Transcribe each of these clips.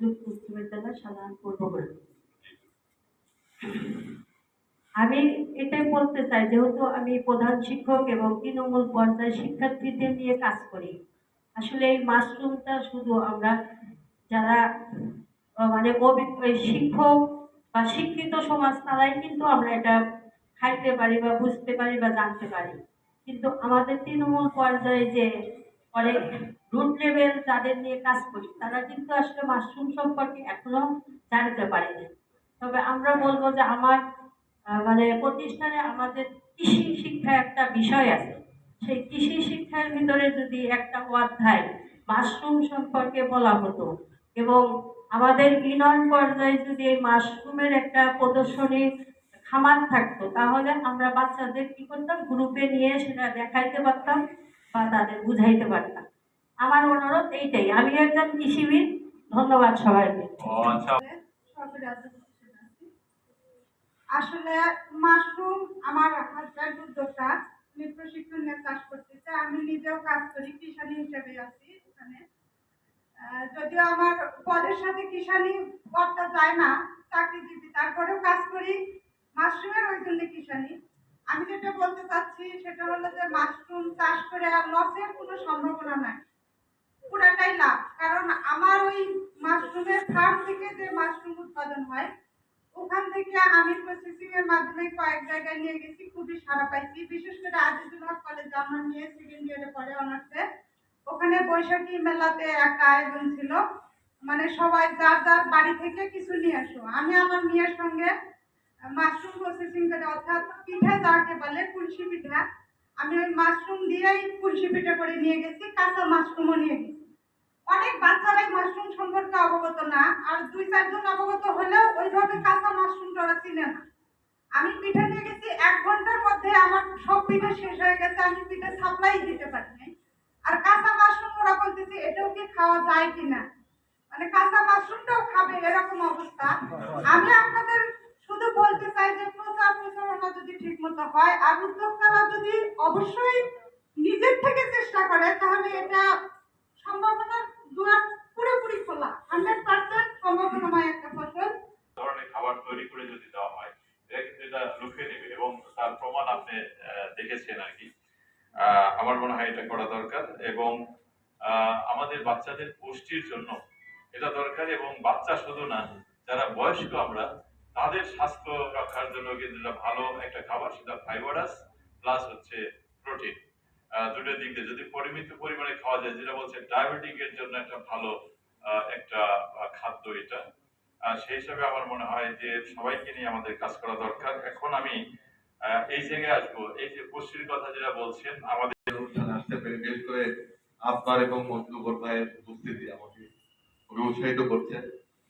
যুক্ত উচ্চ বিদ্যালয় সাধারণ পূর্বগ্রাম আমি এটাই বলতে চাই যেহেতু আমি প্রধান শিক্ষক এবং তৃণমূল পর্যায়ে শিক্ষার্থীদের নিয়ে কাজ করি আসলে এই মাশরুমটা শুধু আমরা যারা মানে শিক্ষক বা শিক্ষিত সমাজ তারাই কিন্তু আমরা এটা খাইতে পারি বা বুঝতে পারি বা জানতে পারি। কিন্তু আমাদের তৃণমূল পর্যায়ে যে অনেক রুট লেভেল যাদের নিয়ে কাজ করি, তারা কিন্তু আসলে মাশরুম সম্পর্কে এখনও জানতে পারেনি। তবে আমরা বলব যে আমার মানে প্রতিষ্ঠানে আমাদের কৃষি শিক্ষা একটা বিষয় আছে। সেই কৃষি শিক্ষার ভিতরে যদি একটা অধ্যায় মাশরুম সম্পর্কে বলা হতো এবং আমাদের ইউনিয়ন পর্যায়ে যদি এই মাশরুমের একটা প্রদর্শনী খামার থাকতো, তাহলে আমরা বাচ্চাদের কি করতাম? গ্রুপে নিয়ে সেটা দেখাইতে পারতাম বা তাদের বুঝাইতে পারতাম। আমার অনুরোধ এইটাই আমি একজন কৃষিবিদ ধন্যবাদ সবাইকে। ও আচ্ছা। আসলে মাশরুম আমার হাজব্যান্ড উদ্যোক্তা উনি প্রশিক্ষণ নিয়ে চাষ করতেছে আমি নিজেও কাজ করি কিষানি হিসেবে আছি এখানে। যদিও আমার পদের সাথে কিষানি পদটা যায় না চাকরিজীবী তারপরেও কাজ করি মাশরুমের ওই জন্য কিষানি। আমি যেটা বলতে চাচ্ছি সেটা হলো যে মাশরুম চাষ করে আর লসের কোনো সম্ভাবনা নাই। পুরাটাই লাভ কারণ আমার ওই মাশরুমের ফার্ম থেকে যে মাশরুম উৎপাদন হয়, ওখান থেকে আমি প্রসেসিং এর মাধ্যমে কয়েক জায়গায় নিয়ে গেছি, খুবই সারা পাইছি। বিশেষ করে আজিজুল হক কলেজে আমার মেয়ে সেকেন্ড ইয়ারে পড়ে অনার্সে ওখানে বৈশাখী মেলাতে একটা আয়োজন ছিল। মানে সবাই যার যার বাড়ি থেকে কিছু নিয়ে আসো। আমি আমার মেয়ের সঙ্গে মাশরুম প্রসেসিং করে, অর্থাৎ পিঠা যাকে বলে কুলসি পিঠা, আমি ওই মাশরুম দিয়েই কুলসি পিঠা করে নিয়ে গেছি, কাঁচা মাশরুমও নিয়ে গেছি। অনেক বাচ্চারাই মাশরুম সম্পর্কে অবগত না, আর দুই চারজন অবগত হলেও ওইভাবে কাঁচা মাশরুমটা ওরা চিনে না। আমি পিঠা নিয়ে গেছি, এক ঘণ্টার মধ্যে আমার সব পিঠা শেষ হয়ে গেছে, আমি পিঠা সাপ্লাই দিতে পারি নাই আর কাঁচা মাশরুম ওরা বলতেছে, এটাও কি খাওয়া যায় কিনা মানে কাঁচা মাশরুমটাও খাবে এরকম অবস্থা। আমি আপনাদের শুধু বলতে চাই যে, প্রচার প্রচারণা যদি ঠিক মতো হয়, আর উদ্যোক্তারা যদি অবশ্যই নিজের থেকে চেষ্টা করে, তাহলে এটা সম্ভাবনার পুরোপুরি খোলা। হান্ড্রেড পার্সেন্ট সম্ভাবনাময় একটা ফসল। ধরনের খাবার তৈরি করে যদি দেওয়া হয় এটা কিন্তু এটা লুকিয়ে নেবে এবং তার প্রমাণ আপনি দেখেছেন আর কি। আমার মনে হয় এটা করা দরকার এবং আমাদের বাচ্চাদের পুষ্টির জন্য এটা দরকার এবং বাচ্চা শুধু না, যারা বয়স্ক আমরা, তাদের স্বাস্থ্য রক্ষার জন্য কিন্তু ভালো একটা খাবার, সেটা ফাইবারাস প্লাস হচ্ছে প্রোটিন দুটো দিক যদি পরিমিত পরিমাণে খাওয়া যায়, যেটা বলছে ডায়াবেটিক এর জন্য একটা ভালো একটা খাদ্য এটা। সেই হিসাবে আমার মনে হয় যে সবাইকে নিয়ে আমাদের কাজ করা দরকার। এখন আমি এই জায়গায় আসব। এই যে পুষ্টির কথা যেটা বলছেন, আমাদের অনুষ্ঠানে আসতে পেরে বিশেষ করে আপনার এবং মজলুবর ভাইয়ের উপস্থিতি আমাকে খুবই উৎসাহিত করছে।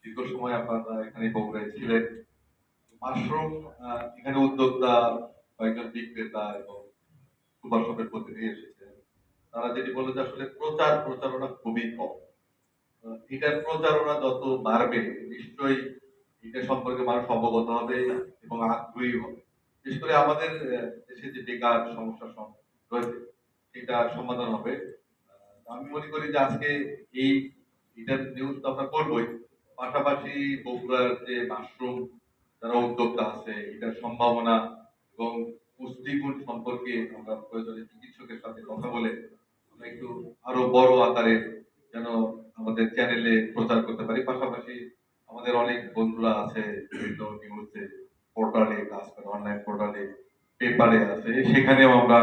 দীর্ঘ সময় আপনারা এখানে বগুড়ায় ছিলেন। মাশরুম এখানে উদ্যোক্তা, কয়েকজন বিক্রেতা এবং সুপারশপের প্রতিনিধি এসেছেন তারা যেটি বলে যে আসলে প্রচার প্রচারণা খুবই কম। এটার প্রচারণা যত বাড়বে, নিশ্চয়ই এটা সম্পর্কে মানুষ অবগত হবে এবং আগ্রহী হবে। বিশেষ করে আমাদের দেশে যে বেকার সমস্যা সম- রয়েছে, সেটা সমাধান হবে। আমি মনে করি যে আজকে এই, এটার নিউজ তো আমরা করবোই। পাশাপাশি বগুড়ার যে মাশরুম যারা উদ্যোক্তা আছে, এটার সম্ভাবনা এবং পুষ্টিগুণ সম্পর্কে আমরা প্রয়োজনে চিকিৎসকের সাথে কথা বলে আমরা একটু আরও বড় আকারে যেন আমাদের চ্যানেলে প্রচার করতে পারি। পাশাপাশি আমাদের অনেক বন্ধুরা আছে, বিভিন্ন নিউজে পোর্টালে কাজ করে অনলাইন পোর্টালে পেপারে আছে। সেখানেও আমরা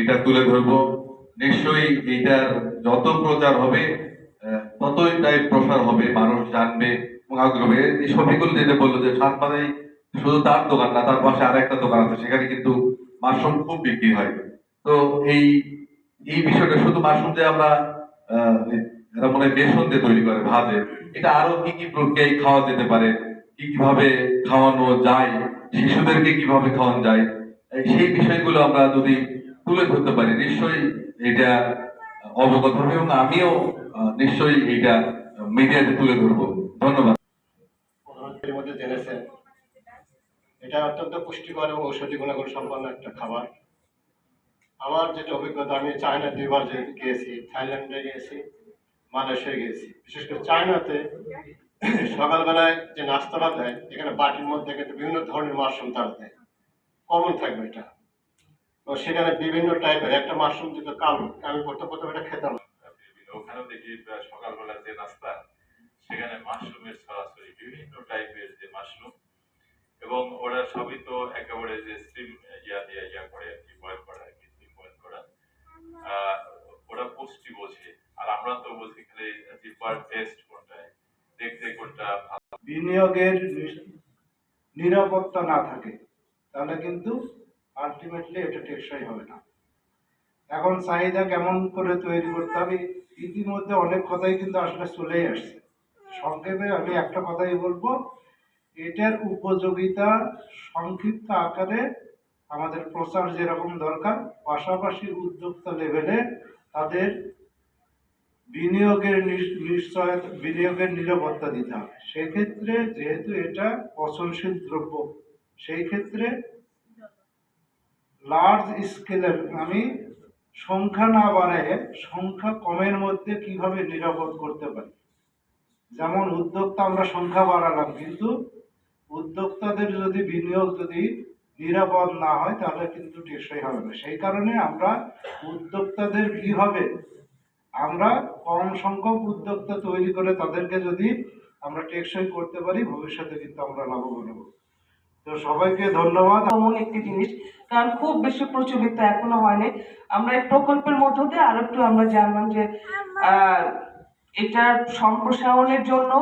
এটা তুলে ধরবো। নিশ্চয়ই এইটার যত প্রচার হবে ততই তাই প্রসার হবে, মানুষ জানবে এবং আগ্রহ হবে। শফিকুল যেটা বলল যে সাত শুধু তার দোকান না, তার পাশে আরেকটা দোকান আছে, সেখানে কিন্তু মাশরুম খুব বিক্রি হয়। তো এই এই বিষয়টা শুধু মাশরুম যে আমরা এরা মনে বেসন দিয়ে তৈরি করে, ভাজে। এটা আরও কি কি প্রক্রিয়ায় খাওয়া যেতে পারে? কি কীভাবে খাওয়ানো যায়? শিশুদেরকে কীভাবে খাওয়ানো যায়? সেই বিষয়গুলো আমরা যদি তুলে ধরতে পারি, নিশ্চয়ই এটা অবগত হবে এবং আমিও নিশ্চয়ই এটা মিডিয়াতে তুলে ধরবো। ধন্যবাদ। জেনেছেন। এটা অত্যন্ত পুষ্টিকর এবং ঔষধি গুণাগুণ সম্পন্ন একটা খাবার। আমার যেটা অভিজ্ঞতা আমি চায়না দুইবার গিয়েছি থাইল্যান্ডে গিয়েছি মালয়েশিয়া গিয়েছি। বিশেষ করে চায়নাতে সকালবেলায় যে নাস্তাটা দেয় এখানে বাটির মধ্যে কিন্তু বিভিন্ন ধরনের মাশরুম তারা দেয়। কমন থাকবে এটা। তো সেখানে বিভিন্ন টাইপের একটা মাশরুম যেটা কালো আমি প্রথম প্রথম এটা খেতাম। ওখানেও দেখি আহ, সকালবেলা যে নাস্তা সেখানে মাশরুমের ছড়াছড়ি বিভিন্ন টাইপের যে মাশরুম এবং ওরা সবই তো একেবারে যে স্টিম ইয়া দিয়ে ইয়া করে আর কি বয়েল করা আর কি স্টিম বয়েল করা ওরা পুষ্টি বোঝে। আর আমরা তো বলছি খালি জিপার টেস্ট কোনটা দেখতে কোনটা বিনিয়োগের নিরাপত্তা না থাকে, তাহলে কিন্তু আলটিমেটলি এটা টেকসই হবে না। এখন চাহিদা কেমন করে তৈরি করতে হবে, ইতিমধ্যে অনেক কথাই কিন্তু আসলে চলেই আসছে। সংক্ষেপে আমি একটা কথাই বলব এটার উপযোগিতা সংক্ষিপ্ত আকারে আমাদের প্রচার যেরকম দরকার, পাশাপাশি উদ্যোক্তা লেভেলে তাদের বিনিয়োগের নিশ- নিশ্চয়তা বিনিয়োগের নিরাপত্তা দিতে হবে। সেক্ষেত্রে যেহেতু এটা পচনশীল দ্রব্য, সেই ক্ষেত্রে লার্জ স্কেলের আমি সংখ্যা না বাড়ায় সংখ্যা কমের মধ্যে কীভাবে নিরাপদ করতে পারি? যেমন উদ্যোক্তা আমরা সংখ্যা বাড়ালাম, কিন্তু উদ্যোক্তাদের যদি বিনিয়োগ যদি নিরাপদ না হয়, তাহলে কিন্তু টেকসই হবে না। সেই কারণে আমরা উদ্যোক্তাদের কি হবে আমরা কম সংখ্যক উদ্যোক্তা তৈরি করে তাদেরকে যদি আমরা টেকসই করতে পারি, ভবিষ্যতে কিন্তু আমরা লাভবান হব। তো সবাইকে ধন্যবাদ। কমন একটি জিনিস, কারণ খুব বেশি প্রচলিত এখনও হয়নি। আমরা এই প্রকল্পের মধ্য দিয়ে আরও একটু আমরা জানলাম যে এটার সম্প্রসারণের জন্য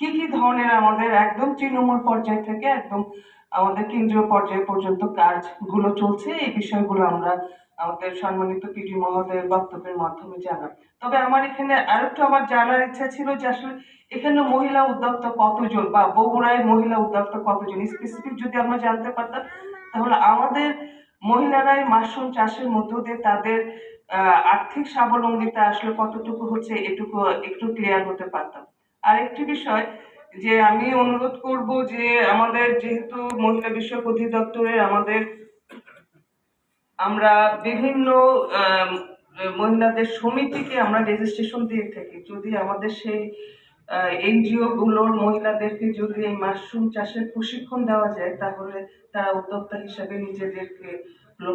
কি কি ধরনের আমাদের একদম তৃণমূল পর্যায় থেকে একদম আমাদের কেন্দ্রীয় পর্যায় পর্যন্ত কাজগুলো চলছে, এই বিষয়গুলো আমরা আমাদের সম্মানিত পিডি মহোদয়ের বক্তব্যের মাধ্যমে জানাম তবে আমার এখানে আরেকটু আমার জানার ইচ্ছা ছিল যে আসলে এখানে মহিলা উদ্যোক্তা কতজন বা বগুড়ায় মহিলা উদ্যোক্তা কতজন? স্পেসিফিক যদি আমরা জানতে পারতাম, তাহলে আমাদের মহিলারাই মাশরুম চাষের মধ্য দিয়ে তাদের আর্থিক স্বাবলম্বিতা আসলে কতটুকু হচ্ছে এটুকু একটু ক্লিয়ার হতে পারতাম। আরেকটি বিষয় যে আমি অনুরোধ করব যে আমাদের যেহেতু মহিলা বিষয়ক অধিদপ্তরের আমাদের, আমরা বিভিন্ন মহিলাদের সমিতিকে আমরা রেজিস্ট্রেশন দিয়ে থাকি। যদি আমাদের সেই এনজিও গুলোর মহিলাদেরকে যদি এই মাশরুম চাষের প্রশিক্ষণ দেওয়া যায়, তাহলে তারা উদ্যোক্তা হিসাবে নিজেদেরকে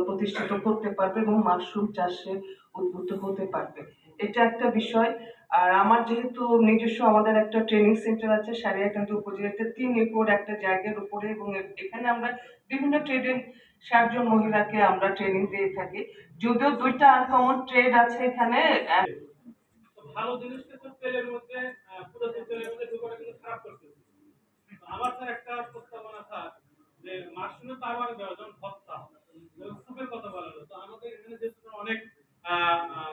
প্রতিষ্ঠিত করতে পারবে এবং মাশরুম চাষে উদ্বুদ্ধ হতে পারবে। এটা একটা বিষয়। আর আমার যেহেতু নিজস্ব আমাদের একটা ট্রেনিং সেন্টার আছে সারিয়াকান্দি উপজেলাতে তিন একর একটা জায়গার উপরে এবং এখানে আমরা বিভিন্ন ট্রেডের ষাটজন মহিলাকে আমরা ট্রেনিং দিয়ে থাকি। যদিও দুইটা আনকমন ট্রেড আছে এখানে ভালো জিনিসটা তো তেলের মধ্যে আহ, পুরো তেলের মধ্যে ঢুকাটা কিন্তু খারাপ করতেছে। আমার স্যার একটা প্রস্তাবনা স্যার যে মাশরুমে তো আমার যখন ভর্তা স্যুপের কথা বলা তো আমাদের এখানে যেহেতু অনেক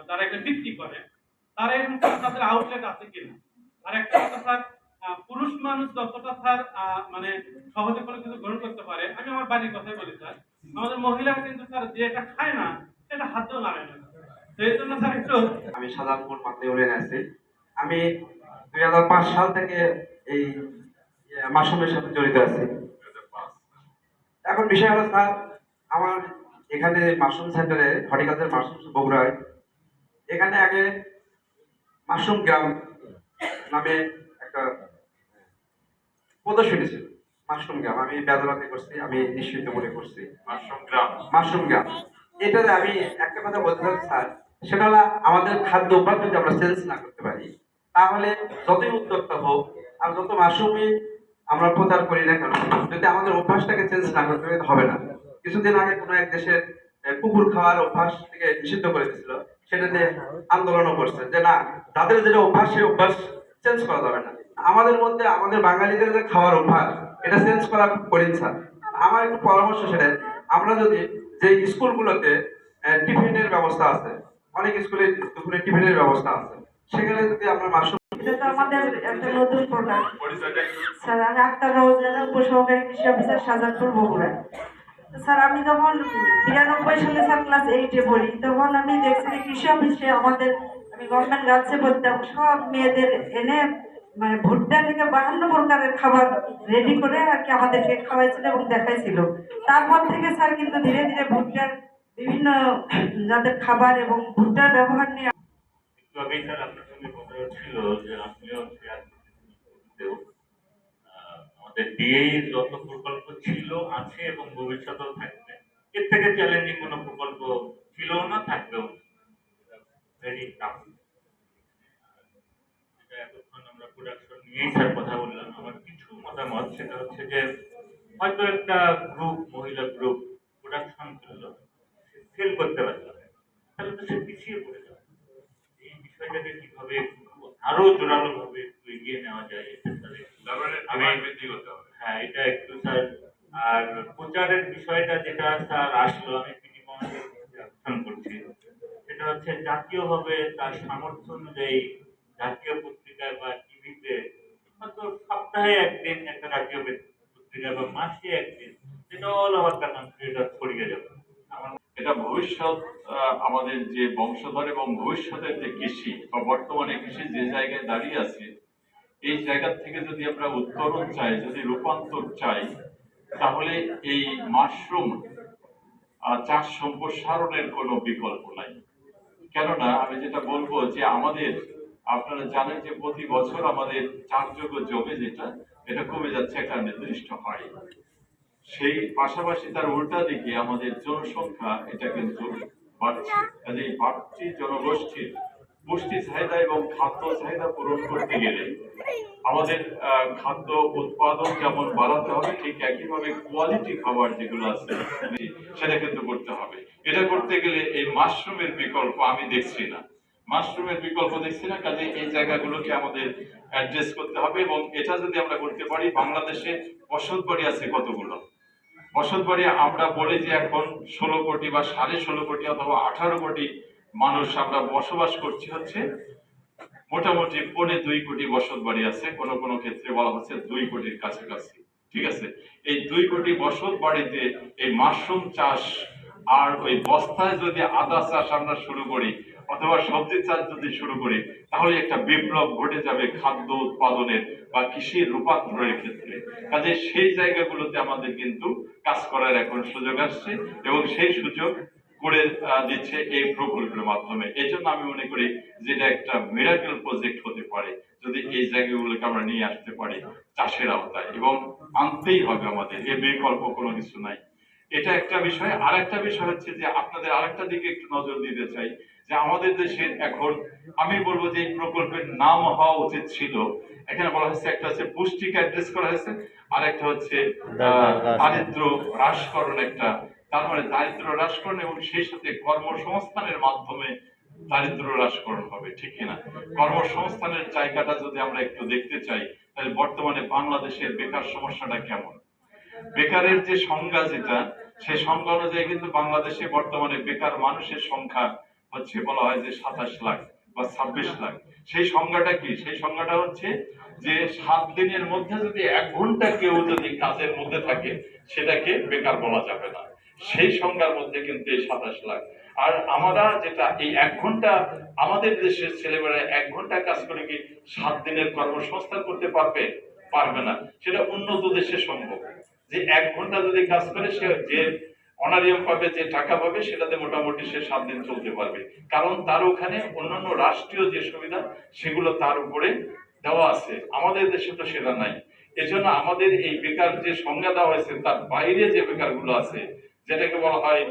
যারা এটা বিক্রি করে তারা এরকম তাদের আউটলেট আছে কিনা? আর একটা কথা স্যার পুরুষ মানুষ যতটা স্যার মানে সহজে কোনো কিছু গ্রহণ করতে পারে আমি আমার বাড়ির কথাই বলি স্যার আমাদের মহিলারা কিন্তু স্যার যেটা খায় না সেটা হাতেও নাড়ে না। এই জন্য স্যার একটু আমি সাজাদপুর মাতলে ইউনিয়নে আছি আমি দুই হাজার পাঁচ সাল থেকে এই ইয়ে, মাশরুমের সাথে জড়িত আছি। এখন বিষয় হলো স্যার আমার এখানে মাশরুম সেন্টারে হর্টিকালচার মাশরুম বগুড়ায়। এখানে আগে মাশরুম গ্রাম নামে একটা প্রদর্শনী ছিল। মাশরুম গ্রাম। আমি বেদরাতে করছি আমি নিশ্চিত মনে করছি। মাশরুম গ্রাম। মাশরুম গ্রাম। এটাতে আমি একটা কথা বলতে চাচ্ছি স্যার। সেটা হলো আমাদের খাদ্য অভ্যাস যদি আমরা চেঞ্জ না করতে পারি তাহলে যতই উদ্যোক্তা হোক আর যত মাশরুমই আমরা প্রচার করি না কেন যদি আমাদের অভ্যাসটাকে চেঞ্জ না করতে হবে না। কিছুদিন আগে কোনো এক দেশের কুকুর খাওয়ার অভ্যাস থেকে নিষিদ্ধ করে দিয়েছিল। সেটা নিয়ে আন্দোলনও করছে যে না তাদের যেটা অভ্যাস সেই অভ্যাস চেঞ্জ করা যাবে না। আমাদের মধ্যে আমাদের বাঙালিদের যে খাওয়ার অভ্যাস এটা চেঞ্জ করা খুব কঠিন স্যার আমার একটু পরামর্শ সেটা আমরা যদি যে স্কুলগুলোতে টিফিনের ব্যবস্থা আছে অনেক স্কুলে দুপুরে টিফিনের ব্যবস্থা আছে সেখানে যদি আমরা এটা তো আমাদের একটা নতুন প্রোডাক্ট স্যার আমি আক্তার রোজানা উপসহকারী কৃষি অফিসার শাহজাদপুর বগুড়া তো স্যার, আমি যখন বিরানব্বই সালে স্যার ক্লাস এইটে পড়ি। তখন আমি দেখছি কৃষি অফিসে আমাদের, আমি গভর্নমেন্ট গার্লসে পড়তাম, সব মেয়েদের এনে মানে ভুট্টা থেকে বাহান্ন প্রকারের খাবার রেডি করে আর কি আমাদেরকে খাওয়াইছিল এবং দেখাইছিল। তারপর থেকে স্যার কিন্তু ধীরে ধীরে ভুট্টার বিভিন্ন যাদের খাবার এবং ভুট্টার ব্যবহার নিয়ে আগেই স্যার আপনার সঙ্গে কথা ছিল যে আপনিও আমাদের ডিএই যত প্রকল্প ছিল, আছে এবং ভবিষ্যতেও থাকবে। এর থেকে চ্যালেঞ্জিং কোনো প্রকল্প ছিল না, থাকবেও ভেরি টাফ এতক্ষণ আমরা প্রোডাকশন নিয়েই স্যার কথা বললাম, আমার কিছু মতামত, সেটা হচ্ছে যে, হয়তো একটা গ্রুপ মহিলা গ্রুপ প্রোডাকশন করল সেল করতে পারল। তাহলে তো সে পিছিয়ে পড়ে যাবে। এই বিষয়টাকে কীভাবে আরও জোরালো ভাবে একটু এগিয়ে নেওয়া যায় এই হ্যাঁ এটা একটু স্যার আর প্রচারের বিষয়টা যেটা স্যার আসলো আমি করছি সেটা হচ্ছে জাতীয়ভাবে তার সামর্থ্য অনুযায়ী জাতীয় পত্রিকায় বা টিভিতে হয়তো সপ্তাহে একদিন একটা জাতীয় পত্রিকা বা মাসে একদিন সেটা অল ওভার দ্য কান্ট্রি এটা ছড়িয়ে যাবে। এটা ভবিষ্যৎ আমাদের যে বংশধর এবং ভবিষ্যতের যে কৃষি বা বর্তমানে কৃষি যে জায়গায় দাঁড়িয়ে আছে এই জায়গা থেকে যদি আমরা উত্তরণ চাই, যদি রূপান্তর চাই, তাহলে এই মাশরুম চাষ সম্প্রসারণের কোনো বিকল্প নাই। কেননা, আমি যেটা বলব যে আমাদের, আপনারা জানেন যে প্রতি বছর আমাদের চাষযোগ্য জমি যেটা, এটা কমে যাচ্ছে, একটা নির্দিষ্ট হারে। সেই পাশাপাশি তার উল্টা দিকে আমাদের জনসংখ্যা, এটা কিন্তু বাড়ছে। কাজে বাড়তি জনগোষ্ঠীর পুষ্টি চাহিদা এবং খাদ্য চাহিদা পূরণ করতে গেলে আমাদের খাদ্য উৎপাদন যেমন বাড়াতে হবে, ঠিক একইভাবে কোয়ালিটি খাবার যেগুলো আছে, সেটা কিন্তু করতে হবে। এটা করতে গেলে এই মাশরুমের বিকল্প আমি দেখছি না। মাশরুমের বিকল্প দেখছি না, কাজে এই জায়গাগুলোকে আমাদের অ্যাড্রেস করতে হবে এবং এটা যদি আমরা করতে পারি, বাংলাদেশে বসত বাড়ি আছে কতগুলো? বসত বাড়ি আমরা বলি যে এখন ষোলো কোটি বা সাড়ে ষোলো কোটি অথবা আঠারো কোটি মানুষ আমরা বসবাস করছি হচ্ছে মোটামুটি পৌনে দুই কোটি বসত বাড়ি আছে, কোন কোন ক্ষেত্রে বলা হচ্ছে দুই কোটির কাছাকাছি, ঠিক আছে? এই দুই কোটি বসত বাড়িতে এই মাশরুম চাষ আর ওই বস্তায় যদি আদা চাষ আমরা শুরু করি, অথবা সবজি চাষ যদি শুরু করি, তাহলে একটা বিপ্লব ঘটে যাবে খাদ্য উৎপাদনের বা কৃষির রূপান্তরের ক্ষেত্রে। কাজে সেই জায়গাগুলোতে আমাদের কিন্তু কাজ করার এখন সুযোগ আসছে এবং সেই সুযোগ করে দিচ্ছে এই প্রকল্পের মাধ্যমে। এই জন্য আমি মনে করি যেটা একটা মিরাকেল প্রজেক্ট হতে পারে যদি এই জায়গাগুলোকে আমরা নিয়ে আসতে পারি চাষের আওতায়। এবং আনতেই হবে আমাদের এর বিকল্প কোনো কিছু নাই। এটা একটা বিষয়। আর একটা বিষয় হচ্ছে যে আপনাদের আরেকটা দিকে একটু নজর দিতে চাই যে আমাদের দেশের এখন আমি বলব যে এই প্রকল্পের নাম হওয়া উচিত ছিল। এখানে বলা হচ্ছে একটা হচ্ছে পুষ্টিকে অ্যাড্রেস করা হয়েছে আর একটা হচ্ছে আহ, দারিদ্র হ্রাসকরণ একটা তার মানে দারিদ্র হ্রাসকরণ এবং সেই সাথে কর্মসংস্থানের মাধ্যমে দারিদ্র হ্রাসকরণ হবে, ঠিক কিনা? কর্মসংস্থানের জায়গাটা যদি আমরা একটু দেখতে চাই, তাহলে বর্তমানে বাংলাদেশের বেকার সমস্যাটা কেমন? বেকারের যে সংজ্ঞা যেটা, সেই সংজ্ঞা অনুযায়ী কিন্তু বাংলাদেশে বর্তমানে বেকার মানুষের সংখ্যা হচ্ছে বলা হয় যে সাতাশ লাখ বা ছাব্বিশ লাখ। সেই সংজ্ঞাটা কি? সেই সংজ্ঞাটা হচ্ছে যে সাত দিনের মধ্যে যদি এক ঘণ্টা কেউ যদি কাজের মধ্যে থাকে, সেটাকে বেকার বলা যাবে না। সেই সংজ্ঞার মধ্যে কিন্তু এই সাতাশ লাখ। আর আমরা যেটা এই এক ঘণ্টা আমাদের দেশের ছেলেমেয়েরা এক ঘণ্টা কাজ করে কি সাত দিনের কর্মসংস্থান করতে পারবে? পারবে না। সেটা উন্নত দেশে সম্ভব। যে এক ঘণ্টা যদি কাজ করে, সে যে অনারিয়াম পাবে, যে টাকা পাবে, সেটাতে মোটামুটি সে সাত দিন চলতে পারবে। কারণ তার ওখানে অন্যান্য রাষ্ট্রীয় যে সুবিধা, সেগুলো তার উপরে দেওয়া আছে। আমাদের দেশে তো সেটা নাই। এজন্য আমাদের এই বেকার যে সংজ্ঞা দেওয়া হয়েছে, তার বাইরে যে বেকারগুলো আছে যেটাকে বলা হয়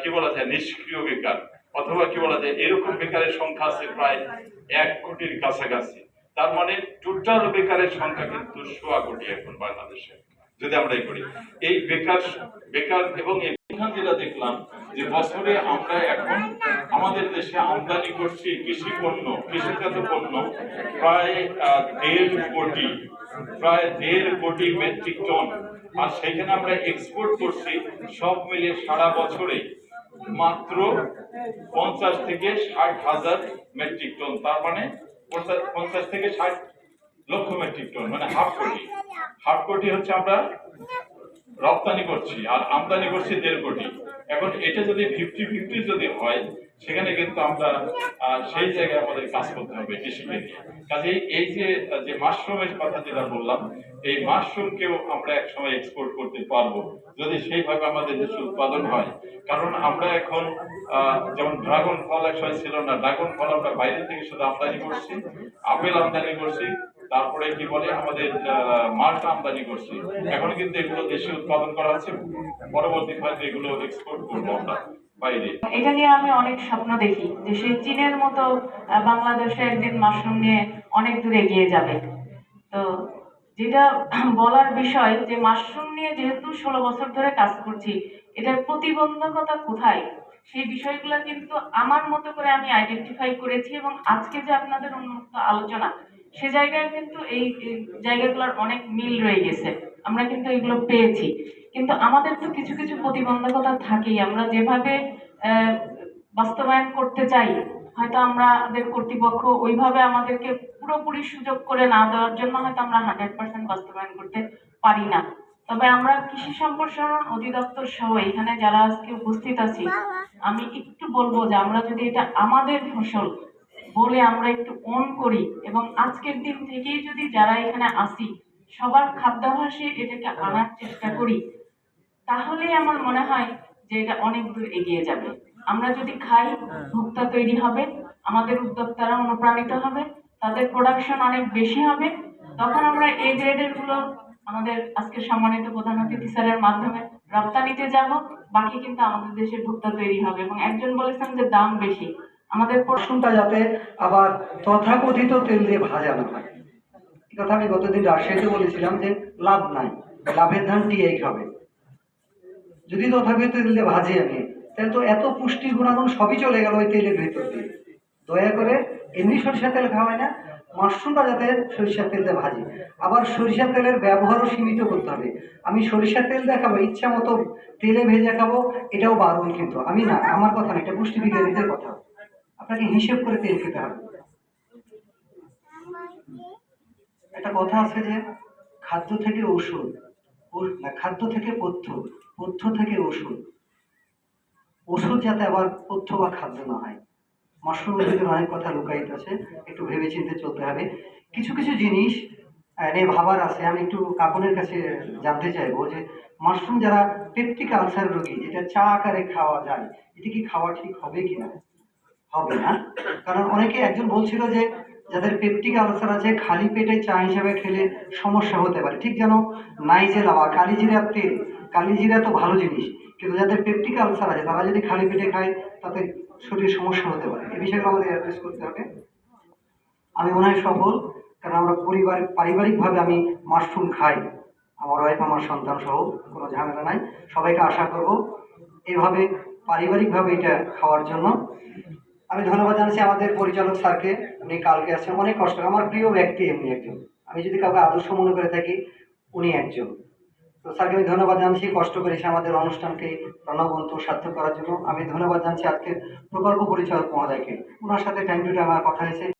কি বলা যায়, নিষ্ক্রিয় বেকার। অথবা কি বলা যায়, এরকম বেকারের সংখ্যা আছে প্রায় এক কোটির কাছাকাছি। তার মানে টোটাল বেকারের সংখ্যা কিন্তু সোয়া কোটি এখন বাংলাদেশে, যদি আমরা করি। এই বেকার বেকার এবং এই দেখলাম যে বছরে আমরা এখন আমাদের দেশে আমদানি করছি কৃষি পণ্য, কৃষিজাত পণ্য প্রায় দেড় কোটি, প্রায় দেড় কোটি মেট্রিক টন। আর সেখানে আমরা এক্সপোর্ট করছি, সব মিলিয়ে সারা বছরে মাত্র পঞ্চাশ থেকে ষাট হাজার মেট্রিক টন তার মানে পঞ্চাশ- থেকে ষাট লক্ষ মেট্রিক টন মানে হাফ কোটি। হাফ কোটি হচ্ছে আমরা রপ্তানি করছি, আর আমদানি করছি দেড় কোটি। এখন এটা যদি ফিফটি ফিফটি যদি হয় সেখানে কিন্তু আমরা সেই জায়গায় আমাদের কাজ করতে হবে কৃষিকে কাজে এই যে যে মাশরুমের কথা যেটা বললাম, এই মাশরুমকেও আমরা এক সময় এক্সপোর্ট করতে পারব, যদি সেইভাবে আমাদের দেশে উৎপাদন হয়। কারণ আমরা এখন যেমন ড্রাগন ফল এক সময় ছিল না, ড্রাগন ফল আমরা বাইরে থেকে শুধু আমদানি করছি, আপেল আমদানি করছি, তারপরে কি বলে আমাদের মালটা আমদানি করছি। এখন কিন্তু এগুলো দেশে উৎপাদন করা হচ্ছে পরবর্তী হয়তো এগুলো এক্সপোর্ট করব আমরা। এটা নিয়ে আমি অনেক স্বপ্ন দেখি যে সেই চীনের মতো বাংলাদেশে একদিন মাশরুম নিয়ে অনেক দূর এগিয়ে যাবে। তো যেটা বলার বিষয় যে মাশরুম নিয়ে যেহেতু ষোলো বছর ধরে কাজ করছি, এটার প্রতিবন্ধকতা কোথায়? সেই বিষয়গুলো কিন্তু আমার মতো করে আমি আইডেন্টিফাই করেছি এবং আজকে যে আপনাদের উন্মুক্ত আলোচনা, সে জায়গায় কিন্তু এই জায়গাগুলোর অনেক মিল রয়ে গেছে। আমরা কিন্তু এগুলো পেয়েছি। কিন্তু আমাদের তো কিছু কিছু প্রতিবন্ধকতা থাকেই। আমরা যেভাবে বাস্তবায়ন করতে চাই, হয়তো আমাদের কর্তৃপক্ষ ওইভাবে আমাদেরকে পুরোপুরি সুযোগ করে না দেওয়ার জন্য হয়তো আমরা হান্ড্রেড পার্সেন্ট বাস্তবায়ন করতে পারি না। তবে আমরা কৃষি সম্প্রসারণ অধিদপ্তর সহ এখানে যারা আজকে উপস্থিত আছি, আমি একটু বলব যে আমরা যদি এটা আমাদের ফসল বলে আমরা একটু অন করি এবং আজকের দিন থেকেই যদি যারা এখানে আসি সবার খাদ্যাভাসে এটাকে আনার চেষ্টা করি, তাহলেই আমার মনে হয় যে এটা অনেক দূর এগিয়ে যাবে। আমরা যদি খাই, ভোক্তা তৈরি হবে, আমাদের উদ্যোক্তারা অনুপ্রাণিত হবে, তাদের প্রোডাকশন অনেক বেশি হবে, তখন আমরা এই গ্রেডেরগুলো আমাদের আজকে সম্মানিত প্রধান অতিথি স্যারের মাধ্যমে রপ্তানিতে যাব, বাকি কিন্তু আমাদের দেশে ভোক্তা তৈরি হবে এবং একজন বলেছেন যে দাম বেশি। আমাদের পর- মাশরুমটা যাতে আবার তথাকথিত তেল দিয়ে ভাজা না হয়। এই কথা আমি গতদিন রাজশাহীতে বলেছিলাম যে লাভ নাই, লাভের ধান টিয়াই খাবে। যদি তথাকথিত তেল ভাজি আমি, তাহলে তো এত পুষ্টি গুণাগুণ সবই চলে গেল ওই তেলের ভিতর দিয়ে। দয়া করে এমনি সরিষা তেল খাওয়ায় না, মাশরুমটা যাতে সরিষার তেল দিয়ে ভাজি। আবার সরিষা তেলের ব্যবহারও সীমিত করতে হবে। আমি সরিষার তেল দেখাবো, ইচ্ছা মতো তেলে ভেজে খাব, এটাও বারণ কিন্তু। আমি না, আমার কথা না, এটা পুষ্টিবিজ্ঞানীদের কথা। আপনাকে হিসেব করে তেল খেতে হবে। একটা কথা আছে যে খাদ্য থেকে ওষুধ না, খাদ্য থেকে পথ্য পথ্য থেকে ওষুধ ওষুধ যাতে আবার পথ্য বা খাদ্য না হয়। মাশরুমের ভিতরে অনেক কথা লুকায়িত আছে একটু ভেবে চিন্তে চলতে হবে। কিছু কিছু জিনিস নিয়ে ভাবার আছে। আমি একটু কাপনের কাছে জানতে চাইব যে মাশরুম যারা পেপটিক আলসার রোগী, যেটা চা আকারে খাওয়া যায়, এটা কি খাওয়া ঠিক হবে কিনা? হবে না। কারণ অনেকে একজন বলছিল যে যাদের পেপটিক আলসার আছে, খালি পেটে চা হিসেবে খেলে সমস্যা হতে পারে। ঠিক যেন নাইজেলা বা কালিজিরার তেল। কালিজিরা তো ভালো জিনিস, কিন্তু যাদের পেপটিক আলসার আছে, তারা যদি খালি পেটে খায়, তাতে শরীরে সমস্যা হতে পারে। এই বিষয়গুলো আমাদের অ্যাড্রেস করতে হবে। আমি মনে হয় সফল, কারণ আমরা পরিবার পারিবারিকভাবে আমি মাশরুম খাই। আমার ওয়াইফ আমার সন্তান সহ, কোনো ঝামেলা নাই। সবাইকে আশা করব, এভাবে পারিবারিকভাবে এটা খাওয়ার জন্য। আমি ধন্যবাদ জানাচ্ছি আমাদের পরিচালক স্যারকে, উনি কালকে আসছেন। অনেক কষ্ট আমার প্রিয় ব্যক্তি এমনি একজন। আমি যদি কাউকে আদর্শ মনে করে থাকি, উনি একজন। তো স্যারকে আমি ধন্যবাদ জানাচ্ছি, কষ্ট করে এসে আমাদের অনুষ্ঠানকে প্রণবন্ত সার্থক করার জন্য। আমি ধন্যবাদ জানাচ্ছি আজকের প্রকল্প পরিচালক মহোদয়কে। ওনার সাথে টাইম টু টাইম আমার কথা হয়েছে।